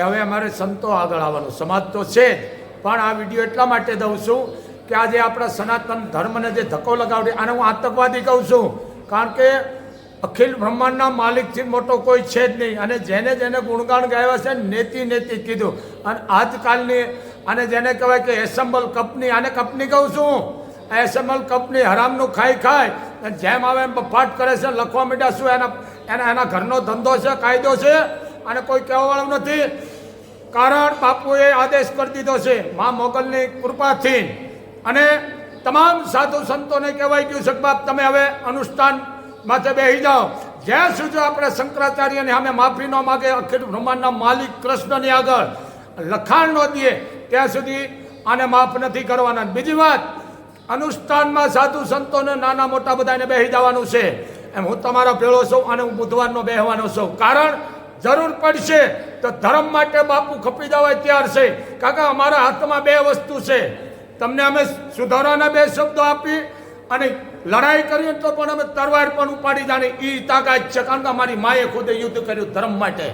હવે અમારે સંતો આગળ આવવાનું. સમાજ તો છે પણ આ વીડિયો એટલા માટે દઉં છું કે આજે આપણા સનાતન ધર્મને જે ધક્કો લગાવડે, આને હું આતંકવાદી કહું છું. કારણ કે અખિલ બ્રહ્માંડના માલિકથી મોટો કોઈ છે જ નહીં. અને જેને જેને ગુણગાન ગાયા છે, નેતિ નેતિ કીધું. અને આજકાલની, અને જેને કહેવાય કે એસેમ્બલ કંપની, આને કંપની કહું છું. એસેમ્બલ કંપની હરામનું ખાઈ ખાય, અને જેમ આવે એમ બફાટ કરે છે, લખવા માંડ્યા શું? એના એના એના ઘરનો ધંધો છે, કાયદો છે? અને કોઈ કહેવાવાળું નથી. કારણ બાપુએ આદેશ કરી દીધો છે. મા મોગલની કૃપાથી. અને તમામ સાધુ સંતોને કહેવાય ગયું છે બાપ, તમે હવે અનુષ્ઠાન માથે બેસી જાઓ. જ્યાં સુધી આપણે શંકરાચાર્યને સામે માફી ન માગે, અખિલ બ્રહ્માંડના માલિક કૃષ્ણની આગળ લખાણ ન દઈએ ત્યાં સુધી આને માફ નથી કરવાના. બીજી વાત, અનુષ્ઠાનમાં સાધુ સંતોને નાના મોટા બધાને બેસી જવાનું છે. એમ હું તમારો ભેળો છું અને હું બુધવારનો બેહવાનો છું. કારણ જરૂર પડશે, તો ધર્મ માટે બાપુ ખપી જવાય તૈયાર છે. કાકા, અમારા હાથમાં બે વસ્તુ છે. તમને અમે સુધારાના બે શબ્દો આપી અને લડાઈ કરી તો પણ અમે તરવાર પણ ઉપાડી જાણી. એ તાકાત છે, કારણ કે અમારી માએ ખુદે યુદ્ધ કર્યું ધર્મ માટે.